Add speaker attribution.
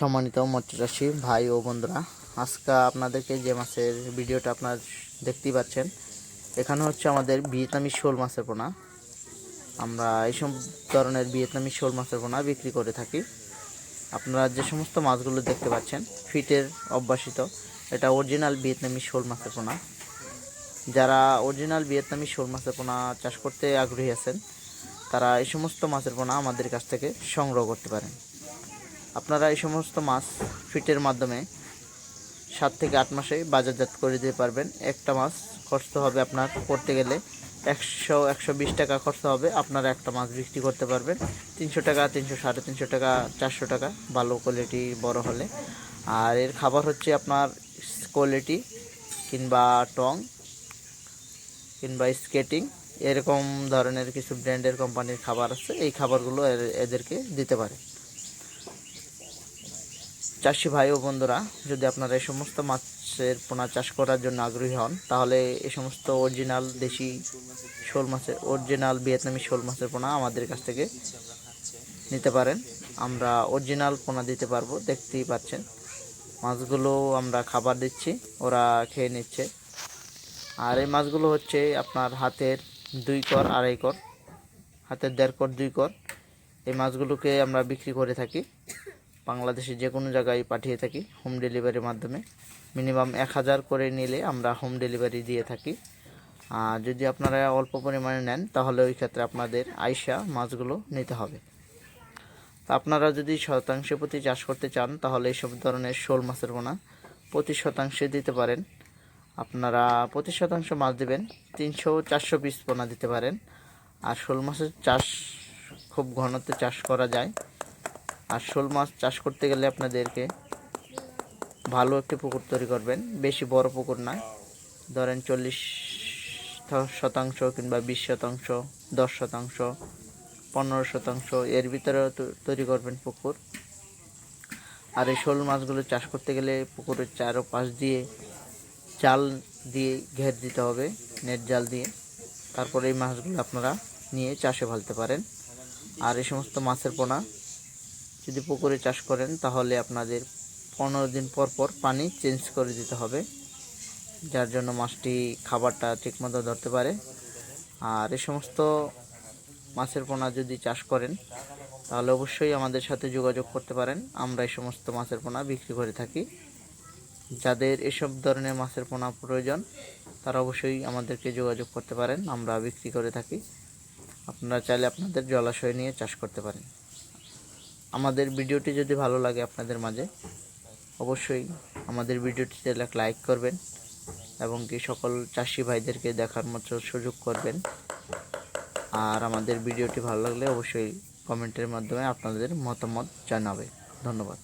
Speaker 1: সম্মানিত মৎস্যচাষী ভাই ও বন্ধুরা, আজকে আপনাদেরকে যে মাছের ভিডিওটা আপনার দেখতেই পাচ্ছেন, এখানে হচ্ছে আমাদের ভিয়েতনামি শোল মাছের পোনা। আমরা এইসব ধরনের ভিয়েতনামি শোল মাছের পোনা বিক্রি করে থাকি। আপনারা যে সমস্ত মাছগুলো দেখতে পাচ্ছেন, ফিটের অভ্যাসিত, এটা অরিজিনাল ভিয়েতনামি শোল মাছের পোনা। যারা অরিজিনাল ভিয়েতনামি শোল মাছের পোনা চাষ করতে আগ্রহী আছেন, তারা এই সমস্ত মাছের পোনা আমাদের কাছ থেকে সংগ্রহ করতে পারেন। আপনারা এই সমস্ত মাছ ফিটের মাধ্যমে সাত থেকে আট মাসে বাজারজাত করে দিতে পারবেন। একটা মাছ খরচ হবে আপনার করতে গেলে একশো একশো বিশ টাকা খরচ হবে। আপনারা একটা মাছ বিক্রি করতে পারবেন। তিনশো টাকা, তিনশো, সাড়ে তিনশো টাকা, চারশো টাকা, ভালো কোয়ালিটি বড় হলে। আর এর খাবার হচ্ছে আপনার কোয়ালিটি কিংবা টং কিংবা স্কেটিং এরকম ধরনের কিছু ব্র্যান্ডের কোম্পানির খাবার আছে। এই খাবারগুলো এদেরকে দিতে পারে। চাষি ভাই ও বন্ধুরা, যদি আপনারা এই সমস্ত মাছের পোনা চাষ করার জন্য আগ্রহী হন, তাহলে এই সমস্ত অরিজিনাল দেশি শোল মাছের অরিজিনাল ভিয়েতনামি শোল মাছের পোনা আমাদের কাছ থেকে নিতে পারেন। আমরা অরিজিনাল পোনা দিতে পারব, দেখতেই পাচ্ছেন। মাছগুলো আমরা খাবার দিচ্ছি, ওরা খেয়ে নিচ্ছে। আর এই মাছগুলো হচ্ছে আপনার হাতের দুই কর, আড়াই কর, হাতের দেড় কর, দুই কর। এই মাছগুলোকে আমরা বিক্রি করে থাকি। বাংলাদেশের যে কোনো জায়গায় পাঠিয়ে থাকি হোম ডেলিভারির মাধ্যমে। মিনিমাম এক হাজার করে নিলে আমরা হোম ডেলিভারি দিয়ে থাকি। আর যদি আপনারা অল্প পরিমাণে নেন, তাহলে ওই ক্ষেত্রে আপনাদের আইসা মাছগুলো নিতে হবে। তা আপনারা যদি শতাংশে প্রতি চাষ করতে চান, তাহলে এইসব ধরনের শোল মাছের পোনা প্রতি শতাংশে দিতে পারেন। আপনারা প্রতি শতাংশ মাছ দেবেন, তিনশো চারশো পিস পোনা দিতে পারেন। আর শোল মাছের চাষ খুব ঘনত্বে চাষ করা যায়। আর শোল মাছ চাষ করতে গেলে আপনাদেরকে ভালো একটি পুকুর তৈরি করবেন। বেশি বড় পুকুর না। ধরেন চল্লিশ শতাংশ কিংবা বিশ শতাংশ, দশ শতাংশ, পনেরো শতাংশ এর ভিতরে তৈরি করবেন পুকুর। আর এই শোল মাছগুলো চাষ করতে গেলে পুকুরের চারোপাশ দিয়ে জাল দিয়ে ঘের দিতে হবে, নেট জাল দিয়ে। তারপরে এই মাছগুলো আপনারা নিয়ে চাষে ফেলতে পারেন। আর এই সমস্ত মাছের পোনা যদি পুকুরে চাষ করেন, তাহলে আপনাদের পনেরো দিন পর পর পানি চেঞ্জ করে দিতে হবে। যার জন্য মাছটি খাবারটা ঠিকমতো ধরতে পারে। আর এ সমস্ত মাছের পোনা যদি চাষ করেন, তাহলে অবশ্যই আমাদের সাথে যোগাযোগ করতে পারেন। আমরা এই সমস্ত মাছের পোনা বিক্রি করে থাকি। যাদের এসব ধরনের মাছের পোনা প্রয়োজন, তারা অবশ্যই আমাদেরকে যোগাযোগ করতে পারেন। আমরা বিক্রি করে থাকি। আপনারা চাইলে আপনাদের জলাশয় নিয়ে চাষ করতে পারেন। আমাদের ভিডিওটি যদি ভালো লাগে আপনাদের মাঝে, অবশ্যই আমাদের ভিডিওটিতে লাইক করবেন এবং কি সকল চাষি ভাইদেরকে দেখার মতো সুযোগ করবেন। আর আমাদের ভিডিওটি ভালো লাগলে অবশ্যই কমেন্টের মাধ্যমে আপনাদের মতামত জানাবে। ধন্যবাদ।